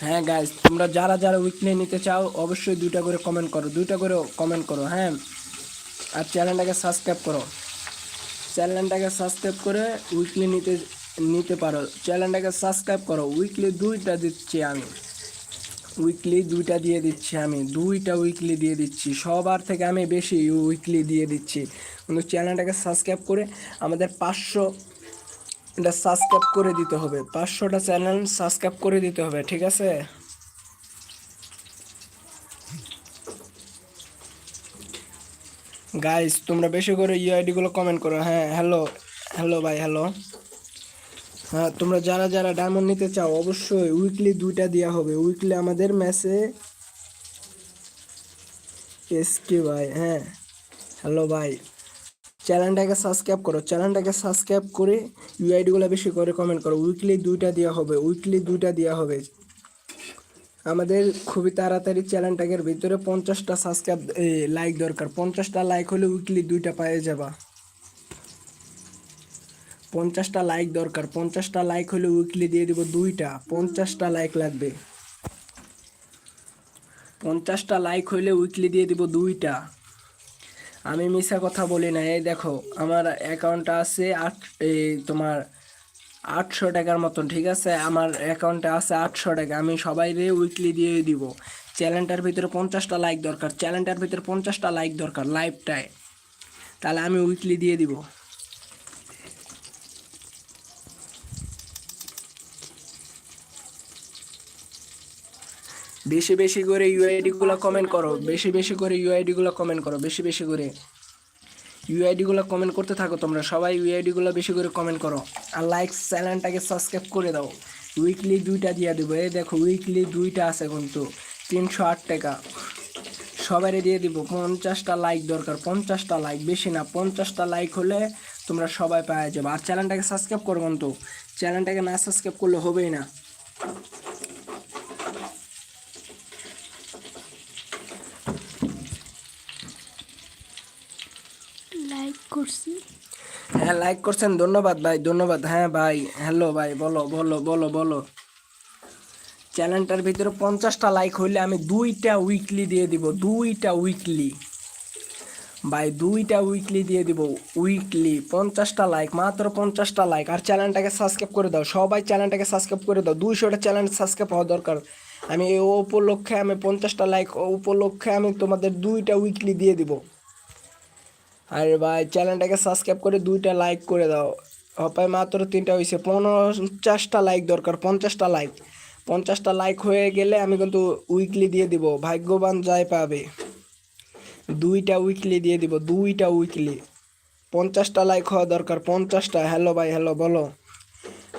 হ্যাঁ গাইজ তোমরা যারা যারা উইকলি নিতে চাও, অবশ্যই দুইটা করে কমেন্ট করো, দুইটা করে কমেন্ট করো হ্যাঁ? আর চ্যানেলটাকে সাবস্ক্রাইব করো। চ্যানেলটাকে সাবস্ক্রাইব করে উইকলি নিতে নিতে পারো। চ্যানেলটাকে সাবস্ক্রাইব করো উইকলি দুইটা দিচ্ছি আমি। উইকলি দুইটা দিয়ে দিচ্ছি আমি, দুইটা উইকলি দিয়ে দিচ্ছি। সবার থেকে আমি বেশি উইকলি দিয়ে দিচ্ছি। কিন্তু চ্যানেলটাকে সাবস্ক্রাইব করে আমাদের পাঁচশো এটা সাবস্ক্রাইব করে দিতে হবে। পাঁচশোটা চ্যানেল সাবস্ক্রাইব করে দিতে হবে, ঠিক আছে? গাইস তোমরা বেশি করে ইউআইডি গুলো কমেন্ট করো হ্যাঁ হ্যালো হ্যালো ভাই হ্যালো হ্যাঁ তোমরা যারা যারা ডায়মন্ড নিতে চাও, অবশ্যই উইকলি দুইটা দেওয়া হবে। উইকলি আমাদের ম্যাচে এসকে ভাই হ্যাঁ হ্যালো ভাই। চ্যানেলটাকে সাবস্ক্রাইব করো। চ্যানেলটাকে সাবস্ক্রাইব করে ইউআইডিগুলো বেশি করে কমেন্ট করো। উইকলি দুইটা দেওয়া হবে। উইকলি দুইটা দেওয়া হবে। আমাদের খুবই তাড়াতাড়ি চ্যানেলটাকে ভিতরে পঞ্চাশটা সাবস্ক্রাইব লাইক দরকার। পঞ্চাশটা লাইক হলে উইকলি দুইটা পেয়ে যাবা। পঞ্চাশটা লাইক দরকার। পঞ্চাশটা লাইক হলে উইকলি দিয়ে দিব দুইটা। পঞ্চাশটা লাইক লাগবে। পঞ্চাশটা লাইক হইলে উইকলি দিয়ে দিব দুইটা। আমি মিশা কথা বলি না। এই দেখো, আমার অ্যাকাউন্টটা আছে আট, এই তোমার আটশো টাকার মতন, ঠিক আছে? আমার অ্যাকাউন্টে আছে আটশো টাকা। আমি সবাইরে উইকলি দিয়ে দিব। চ্যানেলটার ভিতরে পঞ্চাশটা লাইক দরকার। চ্যানেলটার ভিতরে পঞ্চাশটা লাইক দরকার লাইভটায় তাহলে আমি উইকলি দিয়ে দিব। বেশি বেশি করে ইউআইডি গুলো কমেন্ট করো, বেশি বেশি করে ইউআইডি গুলো কমেন্ট করো, বেশি বেশি করে। ইউআইডি গুলো কমেন্ট করতে থাকো তোমরা, সবাই ইউআইডি গুলো বেশি করে কমেন্ট করো। আর লাইক চ্যানেলটাকে সাবস্ক্রাইব করে দাও। উইকলি দুইটা দিয়ে দেবো। এই দেখো উইকলি দুইটা আছে কিন্তু, তিনশো আট টাকা। সবারই দিয়ে দিব, পঞ্চাশটা লাইক দরকার, পঞ্চাশটা লাইক বেশি না, পঞ্চাশটা লাইক হলে তোমরা সবাই পাওয়া যাবে। আর চ্যানেলটাকে সাবস্ক্রাইব করো কিন্তু চ্যানেলটাকে না সাবস্ক্রাইব করলে হবেই না লাইক করছি। হ্যাঁ লাইক করছেন, ধন্যবাদ ভাই, ধন্যবাদ। হ্যাঁ ভাই হ্যালো ভাই, বলো বলো বলো বলো। চ্যানেলটার ভিতরে পঞ্চাশটা লাইক হইলে আমি দুইটা উইকলি দিয়ে দিব, দুইটা উইকলি ভাই, দুইটা উইকলি দিয়ে দিব উইকলি পঞ্চাশটা লাইক মাত্র পঞ্চাশটা লাইক আর চ্যানেলটাকে সাবস্ক্রাইব করে দাও, সবাই চ্যানেলটাকে সাবস্ক্রাইব করে দাও। দুইশোটা চ্যানেল সাবস্ক্রাইব হওয়া দরকার। আমি উপলক্ষে আমি পঞ্চাশটা লাইক উপলক্ষে আমি তোমাদের দুইটা উইকলি দিয়ে দিব। আরে ভাই চ্যানেলটাকে সাবস্ক্রাইব করে দুইটা লাইক করে দাও। হপায় মাত্র তিনটা হয়েছে পঞ্চাশটা লাইক দরকার, পঞ্চাশটা লাইক পঞ্চাশটা লাইক হয়ে গেলে আমি কিন্তু উইকলি দিয়ে দিব, ভাগ্যবান যাই পাবে। দুইটা উইকলি দিয়ে দিব, দুইটা উইকলি পঞ্চাশটা লাইক হওয়া দরকার, পঞ্চাশটা। হ্যালো ভাই হ্যালো বলো।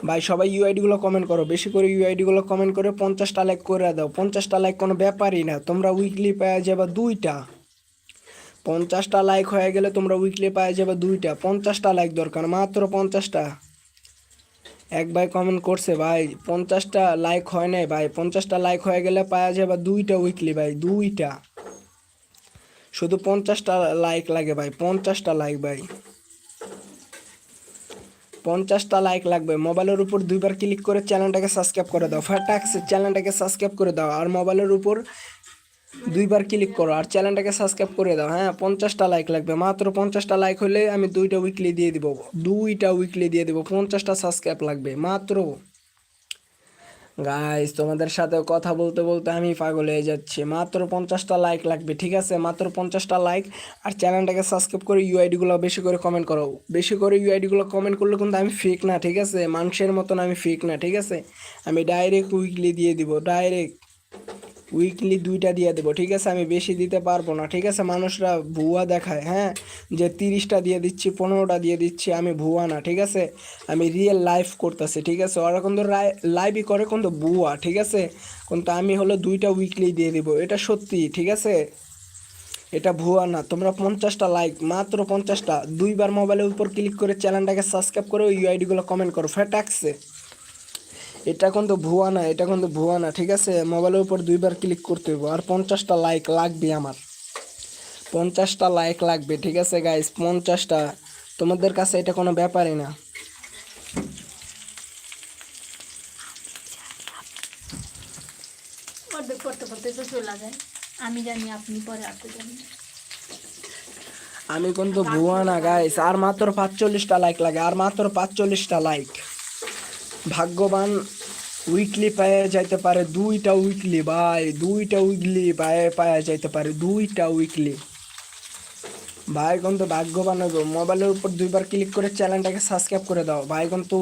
ভাই, সবাই ইউআইডিগুলো কমেন্ট করো, বেশি করে ইউআইডিগুলো কমেন্ট করে পঞ্চাশটা লাইক করে দাও। পঞ্চাশটা লাইক কোনো ব্যাপারই না, তোমরা উইকলি পেয়ে যাবে দুইটা। পঞ্চাশটা লাইক হয়ে গেলে তোমরা উইকলি পেয়ে যাবে দুইটা। পঞ্চাশটা লাইক দরকার, মাত্র পঞ্চাশটা। এক ভাই কমেন্ট করছে, ভাই, পঞ্চাশটা লাইক হয় নাই ভাই, পঞ্চাশটা লাইক হয়ে গেলে পাওয়া যাবে দুইটা উইকলি ভাই, দুইটা। শুধু পঞ্চাশটা লাইক লাগে ভাই, পঞ্চাশটা লাইক ভাই। পঞ্চাশটা লাইক লাগবে। মোবাইলের উপর দুইবার ক্লিক করে চ্যানেলটাকে সাবস্ক্রাইব করে দাও। ফাটাক্স চ্যানেলটাকে সাবস্ক্রাইব করে দাও। আর মোবাইলের উপর দুইবার ক্লিক করো আর চ্যানেলটাকে সাবস্ক্রাইব করে দাও হ্যাঁ? পঞ্চাশটা লাইক লাগবে। মাত্র পঞ্চাশটা লাইক হলে আমি দুইটা উইকলি দিয়ে দিব। দুইটা উইকলি দিয়ে দিব, পঞ্চাশটা সাবস্ক্রাইব লাগবে, মাত্র। গাইস তোমাদের সাথে কথা বলতে বলতে আমি পাগল হয়ে যাচ্ছি। মাত্র পঞ্চাশটা লাইক লাগবে, ঠিক আছে? মাত্র পঞ্চাশটা লাইক আর চ্যানেলটাকে সাবস্ক্রাইব করে ইউআইডিগুলো বেশি করে কমেন্ট করো। বেশি করে ইউআইডিগুলো কমেন্ট করলে কিন্তু আমি ফেক না, ঠিক আছে? মানুষের মতন আমি ফেক না, ঠিক আছে? আমি ডাইরেক্ট উইকলি দিয়ে দিব ডাইরেক্ট উইকলি দুইটা দিয়ে দেবো, ঠিক আছে? আমি বেশি দিতে পারব না, ঠিক আছে? মানুষরা ভুয়া দেখায় হ্যাঁ? যে তিরিশটা দিয়ে দিচ্ছি, পনেরোটা দিয়ে দিচ্ছি, আমি ভুয়া না, ঠিক আছে? আমি রিয়েল লাইফ করতেছি, ঠিক আছে? ওরা কিন্তু লাইভই করে কিন্তু ভুয়া, ঠিক আছে? কিন্তু আমি হলো দুইটা উইকলি দিয়ে দিব, এটা সত্যি, ঠিক আছে? এটা ভুয়া না, তোমরা পঞ্চাশটা লাইক মাত্র পঞ্চাশটা, দুইবার মোবাইলের উপর ক্লিক করে চ্যানেলটাকে সাবস্ক্রাইব করে ওই ইউআইডিগুলো কমেন্ট করো ফ্যাট ফ্যাটাক্সে এটা কিন্তু ভুয়া না এটা কিন্তু ভুয়া না ঠিক আছে? মোবাইলের উপর দুইবার ক্লিক করতে হবে আর পঞ্চাশটা লাইক লাগবে আমার। পঞ্চাশটা লাইক লাগবে ঠিক আছে গাইস পঞ্চাশটা। তোমাদের কাছে এটা কোনো ব্যাপারই না। করতে করতে তো চলে যায়। আমি জানি আপনি পরে আসতে জানি আমি কিন্তু ভুয়া না গাইস আর মাত্র পাঁচচল্লিশটা লাইক লাগে আর মাত্র পাঁচচল্লিশটা লাইক। ভাগ্যবান উইকলি পায়ে যাইতে পারে দুইটা উইকলি ভাই, দুইটা উইকলি পায়ে পায়ে যাইতে পারে দুইটা উইকলি ভাই তো ভাগ্যবান হবে মোবাইলের উপর দুইবার ক্লিক করে চ্যানেলটাকে সাবস্ক্রাইব করে দাও। ভাই তো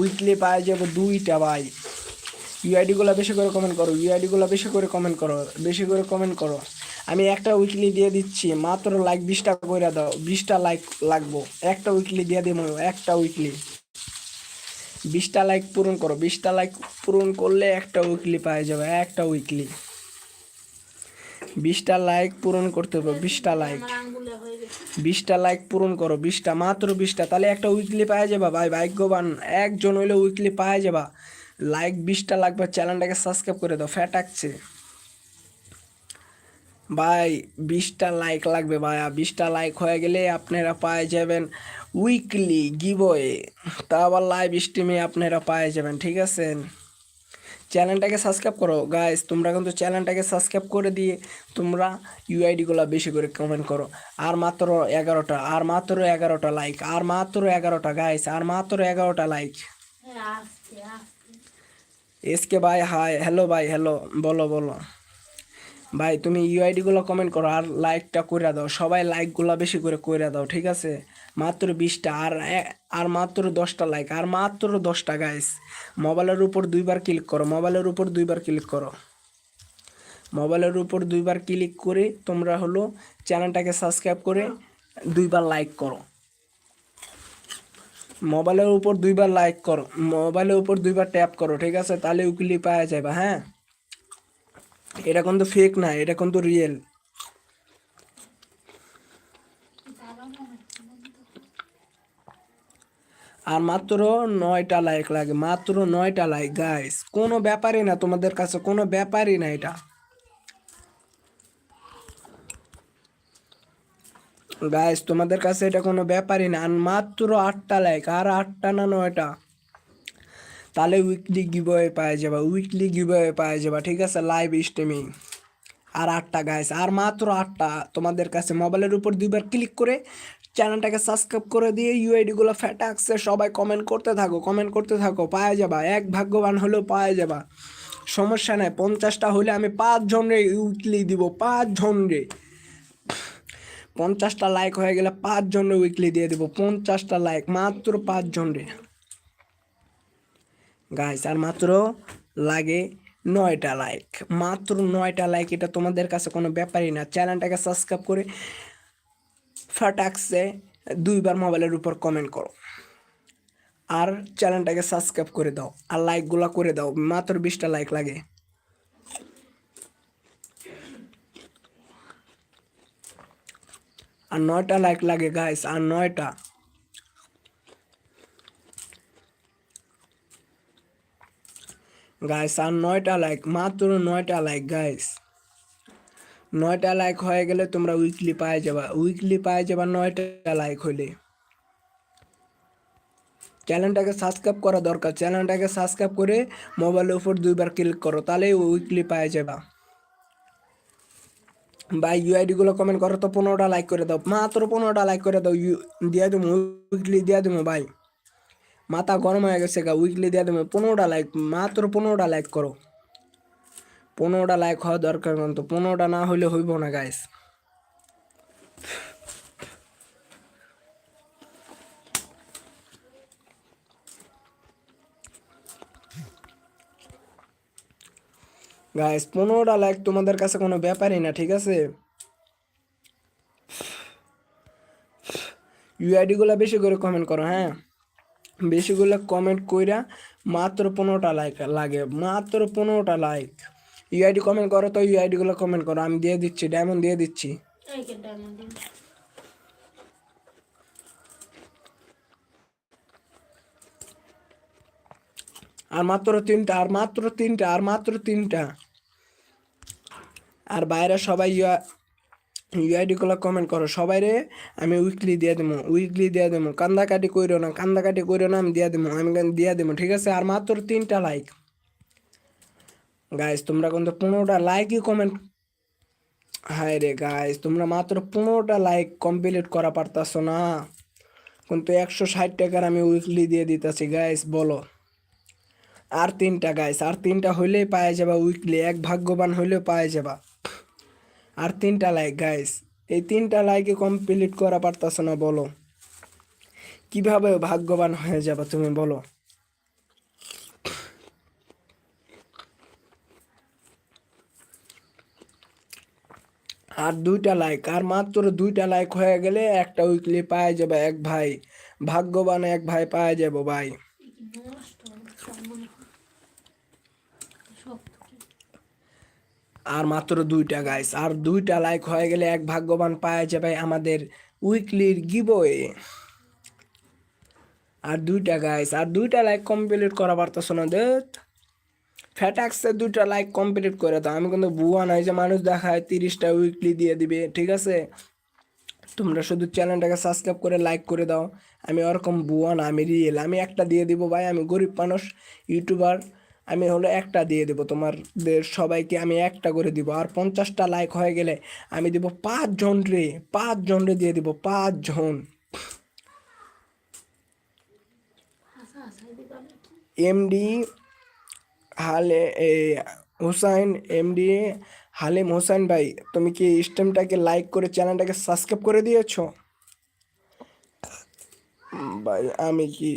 উইকলি পায়ে যাব দুইটা, ভাই। ইউআইডিগুলো বেশি করে কমেন্ট করো ইউআইডিগুলো বেশি করে কমেন্ট করো, বেশি করে কমেন্ট করো। আমি একটা উইকলি দিয়ে দিচ্ছি, মাত্র লাইক বিশটা করে দাও, বিশটা লাইক লাগবো। একটা উইকলি দিয়ে দেবো একটা উইকলি বিশটা লাইক পূরণ করো। বিশটা লাইক পূরণ করলে একটা উইকলি পাওয়া যাবে, একটা উইকলি বিশটা লাইক পূরণ করতে হবে, বিশটা লাইক বিশটা লাইক পূরণ করো, বিশটা, মাত্র বিশটা, তাহলে একটা উইকলি পাওয়া যাবা। ভাই, ভাগ্যবান, একজন হইলে উইকলি পাওয়া যাবা। লাইক বিশটা লাগবে চ্যানেলটাকে সাবস্ক্রাইব করে দাও ফ্যাট আঁকছে ভাই, বিশটা লাইক লাগবে ভাইয়া। বিশটা লাইক হয়ে গেলে আপনারা পায়ে যাবেন উইকলি গিবয়ে তা আবার লাইভ স্ট্রিমে আপনারা পায়ে যাবেন ঠিক আছে? চ্যানেলটাকে সাবস্ক্রাইব করো। গাইস তোমরা কিন্তু চ্যানেলটাকে সাবস্ক্রাইব করে দিয়ে তোমরা ইউআইডিগুলো বেশি করে কমেন্ট করো। আর মাত্র এগারোটা আর মাত্র এগারোটা লাইক আর মাত্র এগারোটা গাইস আর মাত্র এগারোটা লাইক হ্যাঁ এসকে ভাই হাই হ্যালো ভাই হ্যালো বলো বলো। ভাই, তুমি ইউআইডিগুলো কমেন্ট করো আর লাইকটা করে দাও। সবাই লাইকগুলো বেশি করে করে দাও, ঠিক আছে? মাত্র বিশটা আর আর মাত্র দশটা লাইক আর মাত্র দশটা গাইস মোবাইলের উপর দুইবার ক্লিক করো, মোবাইলের উপর দুইবার ক্লিক করো। মোবাইলের উপর দুইবার ক্লিক করে তোমরা হলো চ্যানেলটাকে সাবস্ক্রাইব করে দুইবার লাইক করো। মোবাইলের উপর দুইবার লাইক করো, মোবাইলের উপর দুইবার ট্যাপ করো, ঠিক আছে? তাহলে উইকলি পাওয়া যাবে হ্যাঁ? এটা কিন্তু ফেক না, এটা কিন্তু রিয়েল আর মাত্র নয়টা লাইক লাগে, মাত্র নয়টা লাইক গাইস কোনো ব্যাপারই না তোমাদের কাছে, কোনো ব্যাপারই না এটা। গাইস তোমাদের কাছে এটা কোনো ব্যাপারই না, আর মাত্র আটটা লাইক আর আটটা না নয়টা। তাহলে উইকলি গিভওয়ে পাওয়া যাবে উইকলি গিভওয়ে পাওয়া যাবে, ঠিক আছে? লাইভ স্ট্রিমিং আর আটটা গাইস আর মাত্র আটটা। তোমাদের কাছে মোবাইলের উপর দুইবার ক্লিক করে চ্যানেলটাকে সাবস্ক্রাইব করে দিয়ে ইউআইডিগুলো ফ্যাটা আসছে সবাই কমেন্ট করতে থাকো কমেন্ট করতে থাকো, পাওয়া যাবা। এক ভাগ্যবান হলেও পাওয়া যাবা। সমস্যা নাই, পঞ্চাশটা হলে আমি পাঁচজন রে উইকলি দিব, পাঁচজন রে। পঞ্চাশটা লাইক হয়ে গেলে পাঁচজন রে উইকলি দিয়ে দেবো, পঞ্চাশটা লাইক মাত্র পাঁচজন রে। গাইস আর মাত্র লাগে নয়টা লাইক মাত্র নয়টা লাইক এটা তোমাদের কাছে কোনো ব্যাপারই না। চ্যানেলটাকে সাবস্ক্রাইব করে ফাটাক্সে দুইবার মোবাইলের উপর কমেন্ট করো। আর চ্যানেলটাকে সাবস্ক্রাইব করে দাও আর লাইকগুলো করে দাও। মাত্র বিশটা লাইক লাগে। আর নয়টা লাইক লাগে গাইস আর নয়টা। গাইস আর নয়টা লাইক মাত্র নয়টা লাইক গাইস নয়টা লাইক হয়ে গেলে তোমরা উইকলি পায়ে যাবা। উইকলি পায়ে যাবা নয়টা লাইক হলে চ্যানেলটাকে সাবস্ক্রাইব করা দরকার। চ্যানেলটাকে সাবস্ক্রাইব করে মোবাইলের উপর দুইবার ক্লিক করো তাহলে উইকলি পায়ে যাবা। ভাই ইউআইডি গুলো কমেন্ট করো তো, পনেরোটা লাইক করে দাও। মাত্র পনেরোটা লাইক করে দাও। ইউ দিয়ে দেবো উইকলি দিয়ে দেবো, ভাই। মাথা গরম হয়ে গেছে গা উইকলি দিয়ে দেবো। পনেরোটা লাইক মাত্র পনেরোটা লাইক করো। পনেরোটা লাইক হওয়া দরকার কিন্তু, পনেরোটা না হইলে হইব না গাইস গাইস পনেরোটা লাইক তোমাদের কাছে কোনো ব্যাপারই না, ঠিক আছে? ইউআইডিগুলো বেশি করে কমেন্ট করো হ্যাঁ? বেশিগুলো কমেন্ট কইরা মাত্র পনেরোটা লাইক লাগে মাত্র পনেরোটা লাইক ইউআইডি কমেন্ট করো তো ইউআইডিগুলো কমেন্ট করো আমি দিয়ে দিচ্ছি ডায়মন্ড দিয়ে দিচ্ছি। আর মাত্র তিনটা আর মাত্র তিনটা আর মাত্র তিনটা। আর বাইরে সবাই ইউআইডি গুলো কমেন্ট করো। সবাই রে, আমি উইকলি দিয়ে দেবো উইকলি দিয়ে দেবো কান্দাকাটি কইরো না, কান্দাকাটি কইরো না, আমি দিয়ে দেবো আমি দিয়ে দেবো ঠিক আছে? আর মাত্র তিনটা লাইক গাইস তোমরা কিন্তু পনেরোটা লাইকই কমেন্ট হায় রে গাইস তোমরা মাত্র পনেরোটা লাইক কমপ্লিট করা পারতাছো না। কিন্তু একশো ষাট টাকার আমি উইকলি দিয়ে দিতেছি গাইস বলো। আর তিনটা গাইস আর তিনটা হইলেই পায়ে যাবা উইকলি এক ভাগ্যবান হইলেও পায়ে যাবা। আর তিনটা লাইক গাইস এই তিনটা লাইকে কমপ্লিট করা পারতাছো না, বলো। কীভাবে ভাগ্যবান হয়ে যাবা তুমি, বলো। আর দুইটা লাইক আর মাত্র দুইটা লাইক হয়ে গেলে একটা উইকলি পায়ে যাবে এক ভাই। ভাগ্যবান এক ভাই পায়ে যাব, ভাই নষ্ট সব মনে হয় সব আর মাত্র দুইটা গাইস আর দুইটা লাইক হয়ে গেলে এক ভাগ্যবান পায়ে যাবে আমাদের উইকলির গিবয়ে আর দুইটা গাইস আর দুইটা লাইক কমপ্লিট করা পারতেছো না, দেখ। ফ্যাটাক্সে দুইটা লাইক কমপ্লিট করে দাও। আমি কিন্তু বুয়া নাই যে মানুষ দেখায় তিরিশটা উইকলি দিয়ে দিবে, ঠিক আছে? তোমরা শুধু চ্যানেলটাকে সাবস্ক্রাইব করে লাইক করে দাও। আমি ওরকম বুয়া না, আমি রিয়েল আমি একটা দিয়ে দিব ভাই, আমি গরিব মানুষ ইউটিউবার আমি হলো একটা দিয়ে দেবো। তোমাদের সবাইকে আমি একটা করে দিব। আর পঞ্চাশটা লাইক হয়ে গেলে আমি দিব পাঁচ জন রে, পাঁচ জন রে দিয়ে দিব, পাঁচ জন। হাসা হাসা দিবা নাকি এমডি হালে হুসাইন এমডি হালিম হোসেন ভাই, তুমি কি স্টেমটাকে লাইক করে চ্যানেলটাকে সাবস্ক্রাইব করে দিয়েছ? ভাই, আমি কি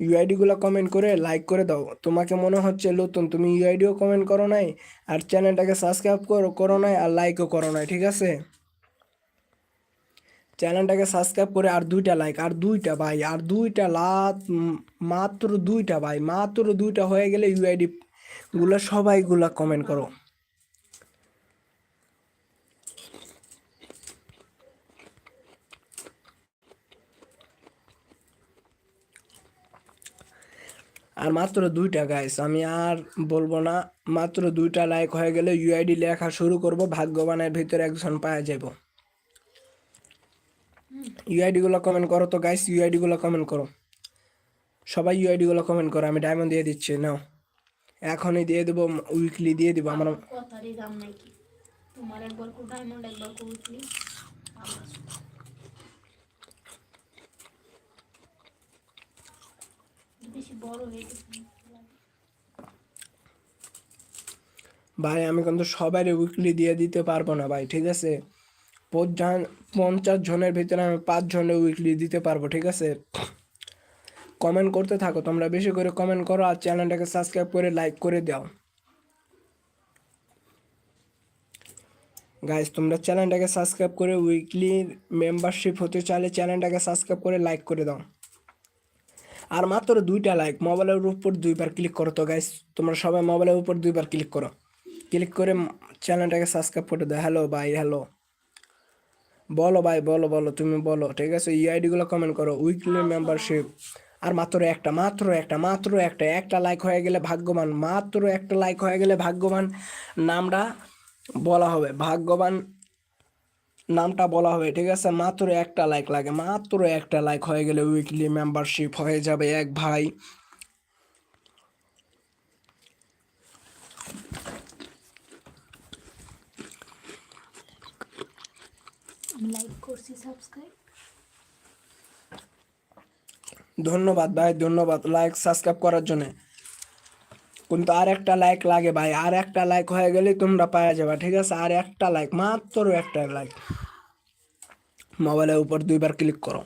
ইউআইডিগুলো কমেন্ট করে লাইক করে দাও। তোমাকে মনে হচ্ছে নতুন, তুমি ইউআইডিও কমেন্ট করো নাই, আর চ্যানেলটাকে সাবস্ক্রাইব করো করো নাই, আর লাইকও করো নাই, ঠিক আছে? চ্যানেলটাকে সাবস্ক্রাইব করে আর দুইটা লাইক আর দুইটা ভাই, আর দুইটা লাত মাত্র দুইটা ভাই, মাত্র দুইটা হয়ে গেলে ইউআইডি গুলো সবাইগুলা কমেন্ট করো। আর মাত্র দুইটা গাইস আমি আর বলব না, মাত্র দুইটা লাইক হয়ে গেলে ইউআইডি লেখা শুরু করব, ভাগ্যবানের ভিতরে একজন পাওয়া যাব ইউআইডি গুলো কমেন্ট করো তো গাইস ইউআইডি গুলো কমেন্ট করো। সবাই ইউআইডি গুলো কমেন্ট করো, আমি ডায়মন্ড দিয়ে দিচ্ছি, নাও। এখনই দিয়ে দেবো উইকলি দিয়ে দেবো, আমার কথারই দাম তোমার একবার কো ডায়মন্ড একবার কো উইকলি ভাই, আমি কিন্তু সবারই উইকলি দিয়ে দিতে পারব না ভাই, ঠিক আছে? পঞ্চাশ জনের ভিতরে আমি পাঁচ জনের উইকলি দিতে পারব, ঠিক আছে? কমেন্ট করতে থাকো, তোমরা বেশি করে কমেন্ট করো আর চ্যানেলটাকে সাবস্ক্রাইব করে লাইক করে দাও। গাইস তোমরা চ্যানেলটাকে সাবস্ক্রাইব করে উইকলি মেম্বারশিপ হতে চাইলে চ্যানেলটাকে সাবস্ক্রাইব করে লাইক করে দাও। আর মাত্র দুইটা লাইক মোবাইলের উপর দুইবার ক্লিক করো তো গাইস তোমরা সবাই মোবাইলের উপর দুইবার ক্লিক করো। ক্লিক করে চ্যানেলটাকে সাবস্ক্রাইব করে দাও। হ্যালো ভাই হ্যালো বলো ভাই বলো বলো, তুমি বলো, ঠিক আছে? ইআইডিগুলো কমেন্ট করো উইকলি মেম্বারশিপ আর মাত্র একটা মাত্র একটা মাত্র একটা একটা লাইক হয়ে গেলে ভাগ্যবান, মাত্র একটা লাইক হয়ে গেলে ভাগ্যবান। নামটা বলা হবে, ভাগ্যবান নামটা বলা হবে ঠিক আছে? মাত্র একটা লাইক লাগে মাত্র একটা লাইক হয়ে গেলে উইকলি মেম্বারশিপ হয়ে যাবে এক ভাই। লাইক করছি সাবস্ক্রাইব ধন্যবাদ ভাই ধন্যবাদ লাইক সাবস্ক্রাইব করার জন্য। কিন্তু আর একটা লাইক লাগে ভাই। আর একটা লাইক হয়ে গেলে তোমরা পাওয়া যাবে, ঠিক আছে? আর একটা লাইক মাত্র একটা লাইক মোবাইলের উপর দুইবার ক্লিক করো।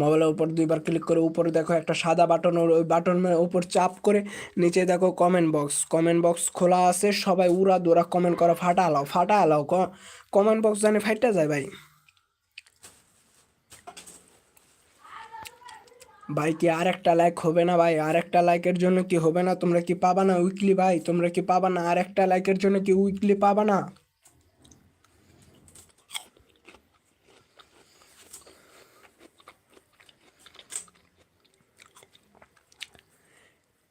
মোবাইলের উপর দুইবার ক্লিক করে উপরে দেখো একটা সাদা বাটন ওই বাটনের উপর চাপ করে নিচে দেখো কমেন্ট বক্স কমেন্ট বক্স খোলা আছে, সবাই উড়া দৌড়া কমেন্ট করো, ফাটা আলাও ফাটা আলাও কমেন্ট বক্স জানি ফাইটা যায় ভাই। ভাই, কি আর একটা লাইক হবে না ভাই? আর একটা লাইকের জন্য কি হবে না? তোমরা কি পাবা না উইকলি ভাই? তোমরা কি পাবা না? আর একটা লাইকের জন্য কি উইকলি পাবা না?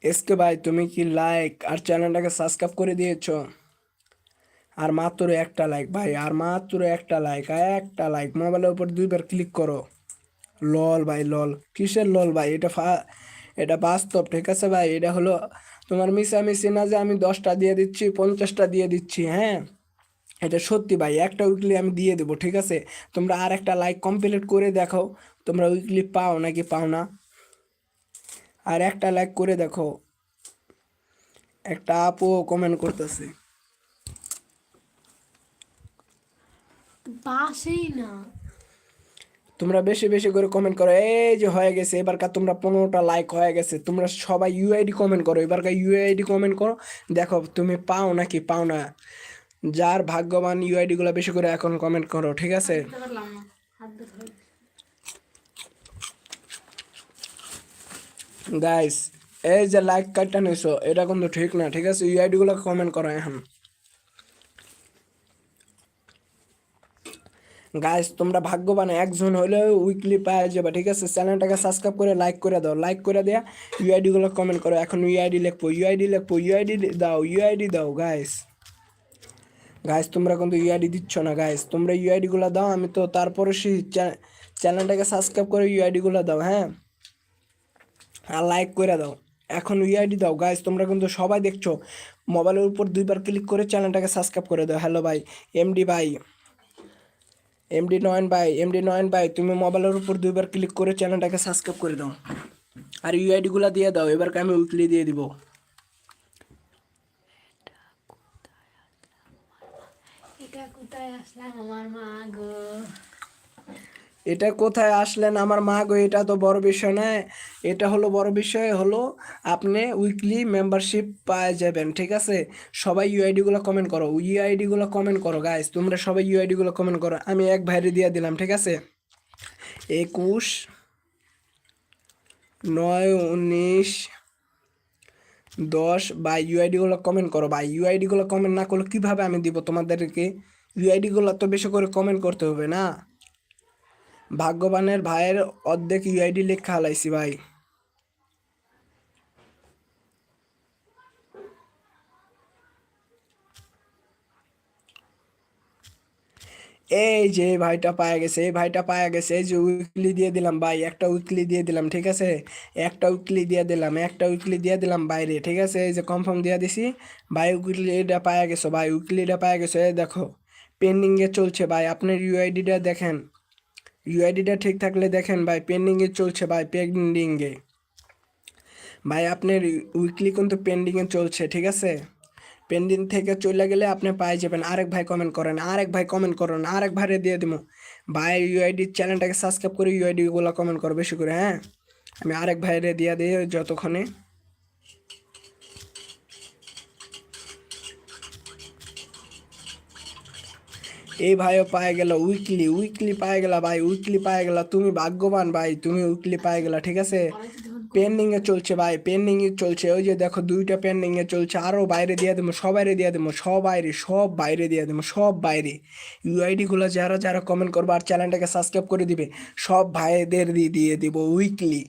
এসকে ভাই, তুমি কি লাইক আর চ্যানেলটাকে সাবস্ক্রাইব করে দিয়েছ? আর মাত্র একটা লাইক ভাই, আর মাত্র একটা লাইক একটা লাইক মোবাইলের উপর দুইবার ক্লিক করো। লল ভাই, লল। কিসের লল ভাই? এটা ফা, এটা বাস্তব, ঠিক আছে ভাই? এটা হলো তোমার মিশামিশি না যে আমি দশটা দিয়ে দিচ্ছি, পঞ্চাশটা দিয়ে দিচ্ছি হ্যাঁ? এটা সত্যি ভাই, একটা উইকলি আমি দিয়ে দেবো, ঠিক আছে? তোমরা আর একটা লাইক কমপ্লিট করে দেখো, তোমরা উইকলি পাও নাকি পাও না? আর একটা লাইক করে দেখো। একটা আপু কমেন্ট করতেছে। বাসেই না। তোমরা বেশি বেশি করে কমেন্ট করো এই যে হয়ে গেছে এবারকার তোমরা পনেরোটা লাইক হয়ে গেছে তোমরা সবাই ইউআইডি কমেন্ট করো এবারকার ইউআইডি কমেন্ট করো দেখো তুমি পাও নাকি পাও না? যার ভাগ্যবান ইউআইডি গুলো বেশি করে এখন কমেন্ট করো ঠিক আছে। গাইস এই যে লাইক কাটটা নিছো এটা কিন্তু ঠিক না ঠিক আছে? ইউআইডি গুলো কমেন্ট করো এখন। গাইস তোমরা ভাগ্যবান, একজন হলেও উইকলি পাওয়া যাবে, ঠিক আছে? চ্যানেলটাকে সাবস্ক্রাইব করে লাইক করে দাও লাইক করে দেয়া। ইউআইডি গুলো কমেন্ট করো, এখন ইউআইডি লিখব ইউআইডি লিখব ইউআইডি দাও ইউআইডি দাও গাইস গাইস তোমরা কিন্তু ইউআইডি দিচ্ছ না গাইস তোমরা ইউআইডি গুলো দাও, আমি তো তারপরে সেই চ্যানেলটাকে সাবস্ক্রাইব করে ইউআইডি গুলো দাও হ্যাঁ? আর লাইক করে দাও। এখন ইউআইডি দাও গাইস তোমরা কিন্তু সবাই দেখছ। মোবাইলের উপর দুইবার ক্লিক করে চ্যানেলটাকে সাবস্ক্রাইব করে দাও। হ্যালো ভাই এমডি ভাই এমডি নয়ন ভাই এমডি নয়ন ভাই তুমি মোবাইলের উপর দুইবার ক্লিক করে চ্যানেলটাকে সাবস্ক্রাইব করে দাও। আর ইউআইডি গুলো দিয়ে দাও এবারকে আমি উইকলি দিয়ে দিব। কোথায় আসলাম আমার মা গো? এটা কোথায় আসলেন আমার মা গো, এটা তো বড় বিষয় নয়। এটা হলো বড় বিষয় হলো, আপনি উইকলি মেম্বারশিপ পাওয়া যাবেন, ঠিক আছে? সবাই ইউআইডি গুলো কমেন্ট করো। ইউআইডি গুলো কমেন্ট করো গাইস তোমরা সবাই ইউআইডি গুলো কমেন্ট করো। আমি এক ভাইরে দিয়ে দিলাম, ঠিক আছে? একুশ, নয়, উনিশ, দশ বা ইউআইডি গুলো কমেন্ট করো। বা ইউআইডি গুলো কমেন্ট না করলে কীভাবে আমি দিব? তোমাদেরকে ইউআইডি গুলো তো বেশি করে কমেন্ট করতে হবে না? ভাগ্যবানের ভাইয়ের অর্ধেক ইউআইডি লেখা হালাইছি ভাই। এই যে ভাইটা পায়া গেছে, এই ভাইটা পায়া গেছে, এই যে উইকলি দিয়ে দিলাম ভাই, একটা উইকলি দিয়ে দিলাম, ঠিক আছে? একটা উইকলি দিয়ে দিলাম, একটা উইকলি দিয়ে দিলাম বাইরে, ঠিক আছে? এই যে কনফার্ম দিয়ে দিছি, ভাই উইকলিটা পায়া গেছো, ভাই উইকলিটা পায়া গেছো, এই দেখো পেন্ডিংয়ে চলছে ভাই, আপনার ইউআইডিটা দেখেন। ইউআইডিটা ঠিক থাকলে দেখেন ভাই পেন্ডিংয়ে চলছে ভাই পেন্ডিংয়ে ভাই, আপনার উইকলি কিন্তু পেন্ডিংয়ে চলছে, ঠিক আছে? পেন্ডিং থেকে চলে গেলে আপনি পাই যাবেন। আরেক ভাই কমেন্ট করেন, আরেক ভাই কমেন্ট করেন, আরেক ভাইরে দিয়ে দিব। ভাই ইউআইডি চ্যানেলটাকে সাবস্ক্রাইব করে ইউআইডিগুলো কমেন্ট করো বেশি করে হ্যাঁ? আমি আরেক ভাইরে দিয়ে দিই যতক্ষণে। এই ভাইও পায়ে গেল উইকলি উইকলি পায়ে গেলা ভাই উইকলি পায়ে গেলা। তুমি ভাগ্যবান ভাই, তুমি উইকলি পায়ে গেলা, ঠিক আছে? পেন্ডিং এ চলছে ভাই পেন্ডিং এ চলছে। ওই যে দেখো দুইটা পেন্ডিং এ চলছে। আরও বাইরে দিয়ে দেবো, সবাইরে দিয়ে দেবো সব বাইরে সব বাইরে দিয়ে দেবো, সব বাইরে। ইউআইডি গুলো যারা যারা কমেন্ট করবে আর চ্যানেলটাকে সাবস্ক্রাইব করে দিবে, সব ভাইদের দিয়ে দিয়ে দিব উইকলি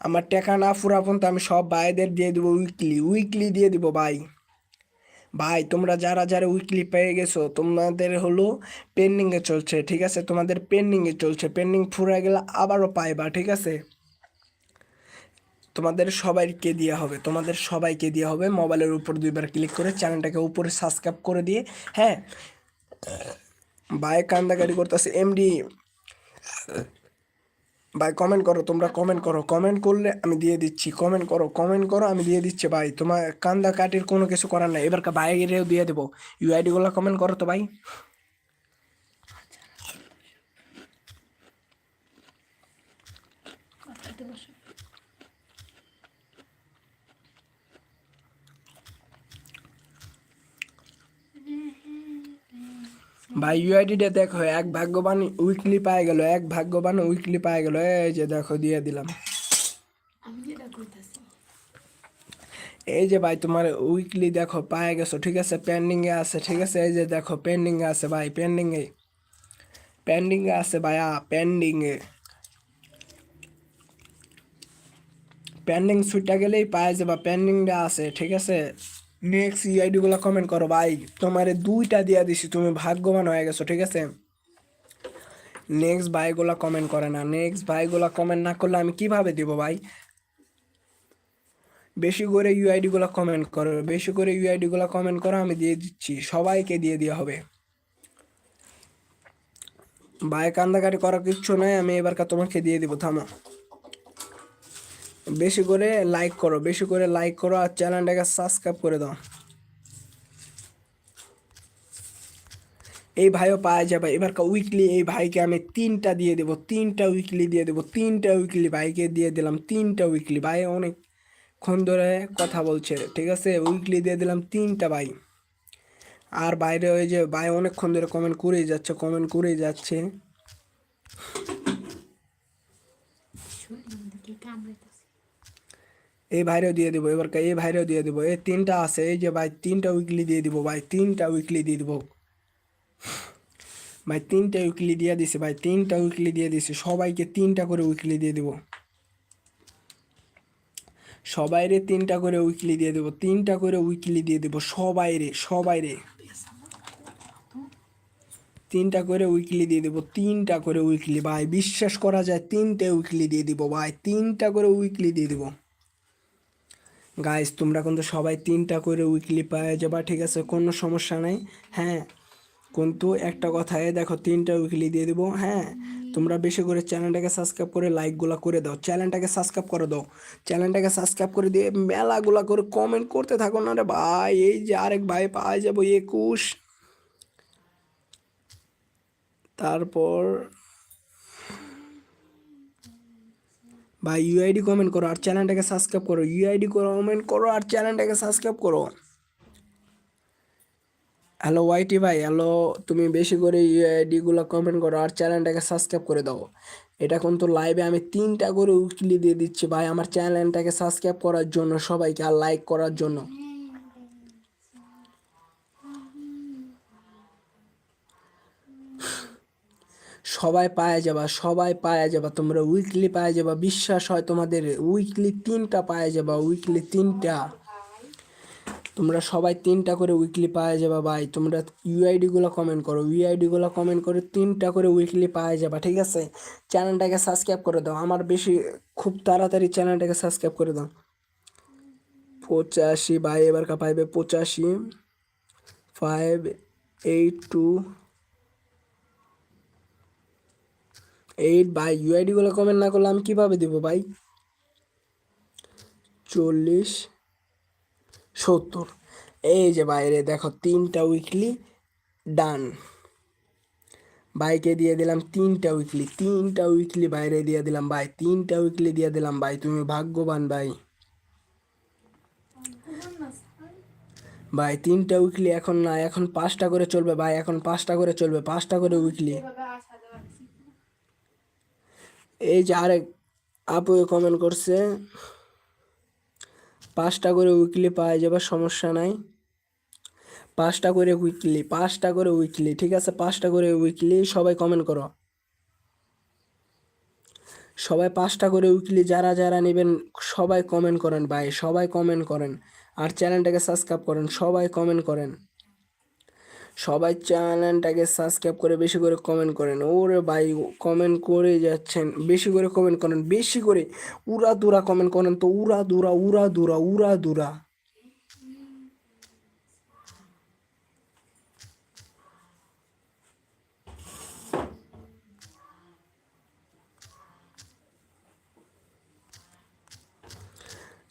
আমার টাকা না ফুরা তো আমি সব ভাইদের দিয়ে দেবো উইকলি উইকলি দিয়ে দিব ভাই। ভাই, তোমরা যারা যারা উইকলি পেয়ে গেছো, তোমাদের হলো পেন্ডিংয়ে চলছে, ঠিক আছে? তোমাদের পেন্ডিংয়ে চলছে। পেন্ডিং ফুরা গেলে আবারও পাইবা, ঠিক আছে? তোমাদের সবাইকে দেওয়া হবে, তোমাদের সবাইকে দেওয়া হবে মোবাইলের উপর দুইবার ক্লিক করে চ্যানেলটাকে উপরে সাবস্ক্রাইব করে দিয়ে হ্যাঁ? ভাই কান্দাকারি করতেছে এমডি ভাই কমেন্ট করো, তোমরা কমেন্ট করো। কমেন্ট করলে আমি দিয়ে দিচ্ছি। কমেন্ট করো কমেন্ট করো, আমি দিয়ে দিচ্ছি ভাই। তোমার কান্দা কাটির কোনো কিছু করার নাই। এবার বাইরেও দিয়ে দেবো। ইউআইডি গুলো কমেন্ট করো তো ভাই। ভাই ইউআইডিটা দেখো এক ভাগ্যবান উইকলি পায় গেল এক ভাগ্যবান উইকলি পায় গেল। এই যে দেখো দিয়ে দিলাম। এই যে ভাই তোমার উইকলি দেখো পায়ে গেছো ঠিক আছে? পেন্ডিং এ আছে ঠিক আছে? এই যে দেখো পেন্ডিং আছে ভাই পেন্ডিং এ পেন্ডিং আছে ভাইয়া পেন্ডিং এ পেন্ডিং সুইটটা গেলেই পায়ে যাবা পেন্ডিং এ আছে ঠিক আছে? নেক্সট ইউআইডি গুলো কমেন্ট করো, ভাই। তোমার দুইটা দিয়া দিছি, তুমি ভাগ্যবান হয়ে গেছো, ঠিক আছে? নেক্সট ভাইগুলা কমেন্ট করে না। নেক্সট ভাইগুলা কমেন্ট না করলে আমি কীভাবে দিব, ভাই? বেশি করে ইউআইডি গুলো কমেন্ট করো, বেশি করে ইউআইডি গুলো কমেন্ট করো, আমি দিয়ে দিচ্ছি। সবাইকে দিয়ে দেওয়া হবে। ভাই, কান্দাকাটি করার কিচ্ছু নাই, আমি এবার তোমাকে দিয়ে দিব, থামো। বেশি করে লাইক করো, বেশি করে লাইক করো আর চ্যানেলটাকে সাবস্ক্রাইব করে দাও। এই ভাইও পাওয়া যাবে। এবার উইকলি এই ভাইকে আমি তিনটা দিয়ে দেবো, তিনটা উইকলি দিয়ে দেবো, তিনটা উইকলি ভাইকে দিয়ে দিলাম, তিনটা উইকলি ভাই অনেকক্ষণ ধরে কথা বলছে, ঠিক আছে? উইকলি দিয়ে দিলাম তিনটা ভাই। আর বাইরে ওই যে ভাই অনেকক্ষণ ধরে কমেন্ট করেই যাচ্ছে কমেন্ট করেই যাচ্ছে। এই ভাইরেও দিয়ে দেবো এবার এই ভাইরেও দিয়ে দেবো এই তিনটা আছে এই যে ভাই তিনটা উইকলি দিয়ে দিব ভাই তিনটা উইকলি দিয়ে দিব ভাই তিনটা উইকলি দিয়ে দিছে ভাই তিনটা উইকলি দিয়ে দিছে সবাইকে তিনটা করে উইকলি দিয়ে দিব সবাইরে তিনটা করে উইকলি দিয়ে দেবো তিনটা করে উইকলি দিয়ে দেবো সবাইরে সবাইরে তিনটা করে উইকলি দিয়ে দেবো তিনটা করে উইকলি ভাই বিশ্বাস করা যায় তিনটে উইকলি দিয়ে দিব ভাই তিনটা করে উইকলি দিয়ে দিব গাইস তোমরা কিন্তু সবাই তিনটা করে উইকলি পাওয়া যাবা, ঠিক আছে? কোনো সমস্যা নাই হ্যাঁ? কিন্তু একটা কথা এ দেখো, তিনটা উইকলি দিয়ে দেবো হ্যাঁ? তোমরা বেশি করে চ্যানেলটাকে সাবস্ক্রাইব করে লাইকগুলো করে দাও। চ্যানেলটাকে সাবস্ক্রাইব করে দাও। চ্যানেলটাকে সাবস্ক্রাইব করে দিয়ে মেলাগুলা করে কমেন্ট করতে থাকো না রে ভাই। এই যে আরেক ভাই পাওয়া যাব, একুশ। তারপর ভাই ইউআইডি কমেন্ট করো আর চ্যানেলটাকে সাবস্ক্রাইব করো। ইউআইডি কমেন্ট করো আর চ্যানেলটাকে সাবস্ক্রাইব করো। হ্যালো ওয়াইটি ভাই হ্যালো তুমি বেশি করে ইউআইডিগুলো কমেন্ট করো আর চ্যানেলটাকে সাবস্ক্রাইব করে দাও। এটা এখন তো লাইভে আমি তিনটা করে উইকলি দিয়ে দিচ্ছি ভাই আমার চ্যানেলটাকে সাবস্ক্রাইব করার জন্য, সবাইকে আর লাইক করার জন্য। সবাই পায়ে যাবা, সবাই পায়ে যাবা, তোমরা উইকলি পায়ে যাবা, বিশ্বাস হয় তোমাদের উইকলি তিনটা পায়ে যাবা উইকলি তিনটা। তোমরা সবাই তিনটা করে উইকলি পায়ে যাবা ভাই, তোমরা ইউআইডি গুলো কমেন্ট করো ইউআইডি গুলো কমেন্ট করে তিনটা করে উইকলি পায়ে যাবা, ঠিক আছে? চ্যানেলটাকে সাবস্ক্রাইব করে দাও, আমার বেশি খুব তাড়াতাড়ি চ্যানেলটাকে সাবস্ক্রাইব করে দাও। পঁচাশি, ভাই এবার কা পাইবে পঁচাশি ফাইভ এইট টু এইট, ভাই ইউআইডি গুলো কমেন্ট না করলে আমি কীভাবে দিব, ভাই? চল্লিশ, সত্তর। এই যে বাইরে দেখো, তিনটা উইকলি ডান বাইকে দিয়ে দিলাম তিনটা উইকলি তিনটা উইকলি বাইরে দিয়ে দিলাম, ভাই, তিনটা উইকলি দিয়ে দিলাম, ভাই, তুমি ভাগ্যবান, ভাই। ভাই, তিনটা উইকলি এখন না, এখন পাঁচটা করে চলবে, ভাই, এখন পাঁচটা করে চলবে, পাঁচটা করে উইকলি এই যে আরেক আপু কমেন্ট করছে, পাঁচটা করে উইকলি পাওয়া যাবে, সমস্যা নাই। পাঁচটা করে উইকলি পাঁচটা করে উইকলি ঠিক আছে? পাঁচটা করে উইকলি সবাই কমেন্ট করো। সবাই পাঁচটা করে উইকলি যারা যারা নেবেন, সবাই কমেন্ট করেন ভাই, সবাই কমেন্ট করেন। আর চ্যানেলটাকে সাবস্ক্রাইব করেন, সবাই কমেন্ট করেন। সবাই চ্যানেলটাকে সাবস্ক্রাইব করে বেশি করে কমেন্ট করেন। ওরে ভাই কমেন্ট করে যাচ্ছেন, বেশি করে কমেন্ট করেন, বেশি করে, উড়া দুরা কমেন্ট করেন তো, উড়া দুরা উড়া দুরা উড়া দুরা।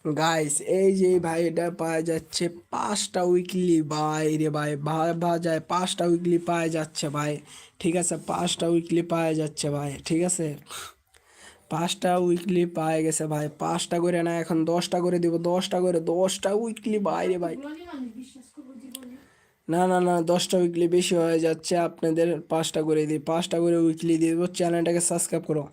গাইস এই যে ভাই, এটা পাওয়া যাচ্ছে পাঁচটা উইকলি ভাই রে ভাই ভাবা যায়, পাঁচটা উইকলি পাওয়া যাচ্ছে ভাই। ঠিক আছে, পাঁচটা উইকলি পাওয়া যাচ্ছে ভাই, ঠিক আছে? পাঁচটা উইকলি পাওয়া গেছে ভাই, পাঁচটা করে না, এখন দশটা করে দিব, দশটা করে, দশটা উইকলি বাইরে ভাই। না না না, দশটা উইকলি বেশি হয়ে যাচ্ছে, আপনাদের পাঁচটা করে দিই, পাঁচটা করে উইকলি দিয়ে দেবো চ্যানেলটাকে সাবস্ক্রাইব করো।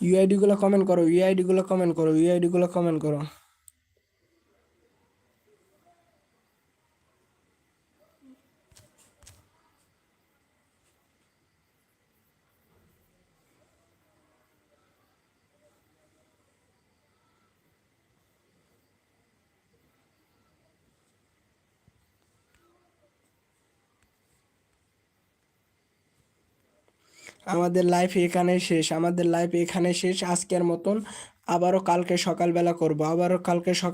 ইউআইডি গুলো কমেন্ট করো ইউআইডিগুলো কমেন্ট করো ইউআইডিগুলো কমেন্ট করো। আমাদের লাইফ এখানে শেষ, আমাদের লাইফ এখানে শেষ। আজকের মতন আবারও কালকে সকালবেলা করব, আবারও কালকে সকাল